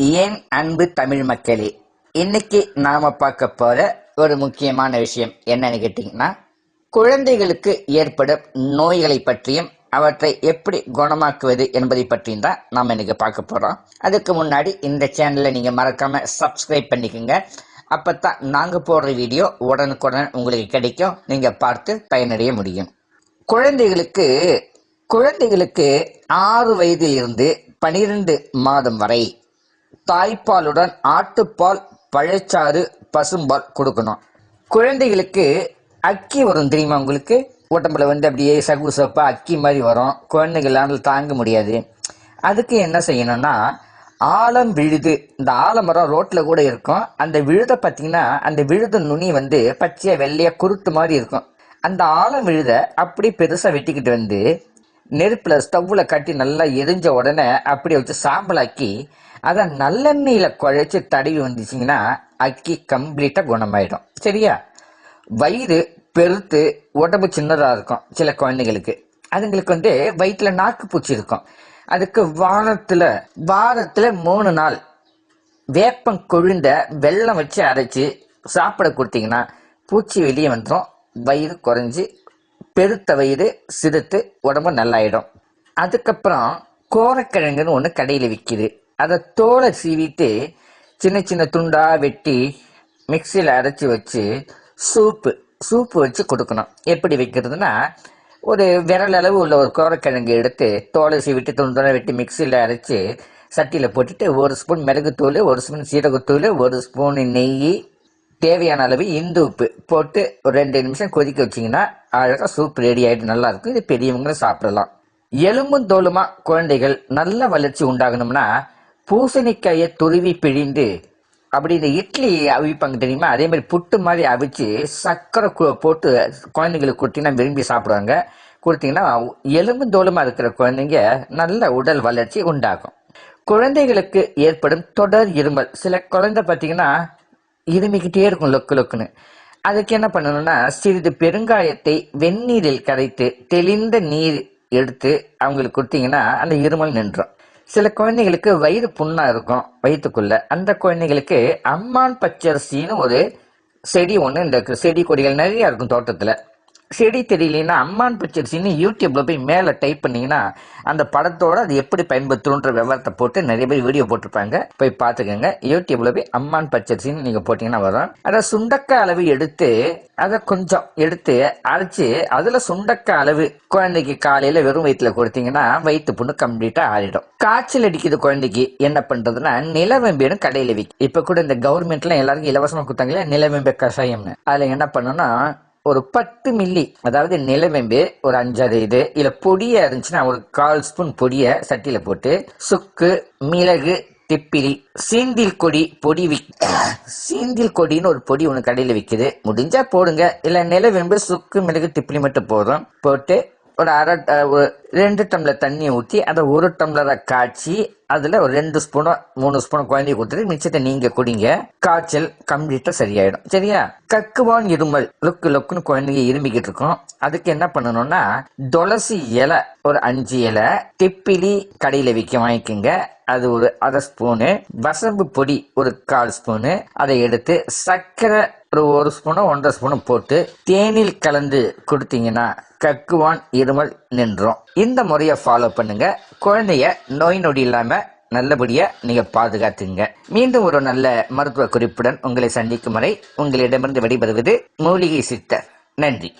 ஏன் அன்பு தமிழ் மக்களே? இன்னைக்கு நாம பார்க்க போற ஒரு முக்கியமான விஷயம் என்னன்னு கேட்டீங்கன்னா குழந்தைகளுக்கு ஏற்படும் நோய்களை பற்றியும் அவற்றை எப்படி குணமாக்குவது என்பதை பற்றியும் தான் நாம இன்னைக்கு பார்க்க போறோம். அதுக்கு முன்னாடி இந்த சேனலை நீங்க மறக்காம சப்ஸ்கிரைப் பண்ணிக்கோங்க. அப்பதான் நாங்க போடுற வீடியோ உடனுக்குடன் உங்களுக்கு கிடைக்கும். நீங்க பார்த்து பயனடைய முடியும். குழந்தைகளுக்கு குழந்தைகளுக்கு ஆறு வயதிலிருந்து பனிரெண்டு மாதம் வரை தாய்ப்பாலுடன் ஆட்டுப்பால் பழச்சாறு பசும்பால் கொடுக்கணும். குழந்தைகளுக்கு அக்கி வரும் தெரியுமா உங்களுக்கு? உடம்புல வந்து அப்படியே சகு சப்பா அக்கி மாதிரி வரும். குழந்தைகளால் தாங்க முடியாது. அதுக்கு என்ன செய்யணும்னா ஆலம் விழுது. இந்த ஆலமரம் ரோட்டில் கூட இருக்கும். அந்த விழுதை பார்த்தீங்கன்னா அந்த விழுது நுனி வந்து பச்சையாக வெள்ளையாக குருட்டு மாதிரி இருக்கும். அந்த ஆலம் விழுத அப்படி பெருசாக வெட்டிக்கிட்டு வந்து நெருப்பில் ஸ்டவ்வில் கட்டி நல்லா எரிஞ்ச உடனே அப்படி வச்சு சாம்பலாக்கி அதை நல்லெண்ணெயில் குழைச்சி தடவி வந்துச்சிங்கன்னா அக்கி கம்ப்ளீட்டாக குணமாயிடும். சரியா? வயிறு பெருத்து உடம்பு சின்னதாக இருக்கும் சில குழந்தைகளுக்கு. அதுங்களுக்கு வந்து வயிற்றில் நாக்கு பூச்சி இருக்கும். அதுக்கு வாரத்தில் வாரத்தில் மூணு நாள் வேப்பம் கொழுந்த வெல்லம் வச்சு அரைச்சி சாப்பிட கொடுத்தீங்கன்னா பூச்சி வெளியே வந்துடும் வயிறு குறைஞ்சி பெருத்த வயிறு சிறுத்து உடம்பு நல்லாயிடும். அதுக்கப்புறம் கோரக்கிழங்குன்னு ஒன்று கடையில் விற்கிது அதை தோலை சீவிட்டு சின்ன சின்ன துண்டா வெட்டி மிக்சியில் அரைச்சி வச்சு சூப்பு சூப்பு வச்சு கொடுக்கணும். எப்படி வைக்கிறதுனா ஒரு விரல் அளவு உள்ள ஒரு கோரக்கிழங்கு எடுத்து தோலை சீவிட்டு துண்டா வெட்டி மிக்சியில் அரைச்சி சட்டியில் போட்டுட்டு ஒரு ஸ்பூன் மிளகுத்தூள் ஒரு ஸ்பூன் சீரகத்தூள் ஒரு ஸ்பூன் நெய் தேவையான அளவு இந்து உப்பு போட்டு ஒரு ரெண்டு நிமிஷம் கொதிக்க வச்சிங்கன்னா அழகாக சூப் ரெடி ஆகிட்டு நல்லா இருக்கும். இது பெரியவங்களும் சாப்பிடலாம். எலும்பும் தோலுமா குழந்தைகள் நல்ல வளர்ச்சி உண்டாகணும்னா பூசணிக்காயை துருவி பிழிந்து அப்படி இந்த இட்லி அவிப்பாங்க தெரியுமா? அதே மாதிரி புட்டு மாதிரி அவிச்சு சர்க்கரை கு- போட்டு குழந்தைங்களுக்கு கொடுத்தீங்கன்னா விரும்பி சாப்பிடுவாங்க. கொடுத்தீங்கன்னா எலும்பு தோலமாக இருக்கிற குழந்தைங்க நல்ல உடல் வளர்ச்சி உண்டாகும். குழந்தைகளுக்கு ஏற்படும் தொடர் இருமல். சில குழந்தை பார்த்தீங்கன்னா இருமிக்கிட்டே இருக்கும் லொக்கு லொக்குன்னு. அதுக்கு என்ன பண்ணணும்னா சிறிது பெருங்காயத்தை வெந்நீரில் கரைத்து தெளிந்த நீர் எடுத்து அவங்களுக்கு கொடுத்தீங்கன்னா அந்த இருமல் நின்றோம். சில குழந்தைகளுக்கு வயிறு புண்ணா இருக்கும் வயிற்றுக்குள்ள அந்த குழந்தைகளுக்கு அம்மான் பச்சரிசின்னு ஒரு செடி ஒன்று இந்த செடி கொடிகள் நிறைய இருக்கும் தோட்டத்தில். செடி தெரியலனா அம்மான் பச்சரிசின்னு யூடியூப்பில் போய் மேலே டைப் பண்ணிங்கன்னா அந்த படத்தோட அது எப்படி பயன்படுத்தணுன்ற விவரத்தை போட்டு நிறைய பேர் வீடியோ போட்டிருப்பாங்க. போய் பார்த்துக்கோங்க. யூடியூப்பில் போய் அம்மான் பச்சரிசின்னு நீங்கள் போட்டிங்கன்னா வரும். அதை சுண்டக்காய் அளவு எடுத்து அதை கொஞ்சம் எடுத்து அரைச்சி அதில் சுண்டக்காய் அளவு குழந்தைக்கு காலையில் வெறும் வயிற்றுல கொடுத்தீங்கன்னா வயிற்று புண்ணு கம்ப்ளீட்டாக ஆறிடும். காய்ச்சல் அடிக்குது குழந்தைக்கு என்ன பண்ணுறதுன்னா நிலவெம்பேன்னு கடையில் விற்கும் இப்போ கூட இந்த கவர்மெண்ட்லாம் எல்லாருக்கும் இலவசமாக கொடுத்தாங்களே நிலவெம்பே கஷாயம்னு. அதில் என்ன பண்ணணும்னா ஒரு பத்து மில்லி அதாவது நிலவேம்பு ஒரு அஞ்சாறு இது இதில் பொடியை இருந்துச்சுன்னா ஒரு கால் ஸ்பூன் பொடியை சட்டியில் போட்டு சுக்கு மிளகு திப்பிலி சீந்தில் கொடி பொடி விக் சீந்தில் கொடின்னு ஒரு பொடி ஒன்று கடையில் விற்கிது முடிஞ்சால் போடுங்க. இல்லை நிலவேம்பு சுக்கு மிளகு திப்பிலி மட்டும் போதும். போட்டு ஒரு அரை ஒரு ரெண்டு டம்ளர் தண்ணியை ஊற்றி அதை ஒரு டம்ளரை காய்ச்சி அதில் ஒரு ரெண்டு ஸ்பூனோ மூணு ஸ்பூனை குழந்தைய கொடுத்துட்டு மிச்சத்தை நீங்கள் குடிங்க. காய்ச்சல் கம்ப்ளீட்டாக சரியாயிடும். சரியா? கக்குவான் இருமல் லுக்கு லுக்குன்னு குழந்தைங்க இருமிக்கிட்டு இருக்கும். அதுக்கு என்ன பண்ணணும்னா துளசி இலை ஒரு அஞ்சு இலை திப்பிலி கடையில் விற்க வாங்கிக்கோங்க. அது ஒரு அரை ஸ்பூனு. வசம்பு பொடி ஒரு கால் ஸ்பூனு. அதை எடுத்து சர்க்கரை ஒரு ஒரு ஸ்பூனோ ஒன்றரை ஸ்பூனோ போட்டு தேனில் கலந்து கொடுத்தீங்கன்னா கக்குவான் இருமல் நின்றும். இந்த முறையை ஃபாலோ பண்ணுங்க. குழந்தைய நோய் நொடி இல்லாமல் நல்லபடியா நீங்க பாதுகாத்துங்க. மீண்டும் ஒரு நல்ல மருத்துவ குறிப்புடன் உங்களை சந்திக்கும் வரை உங்களிடமிருந்து விடைபெறுவது மூலிகை சித்தர். நன்றி.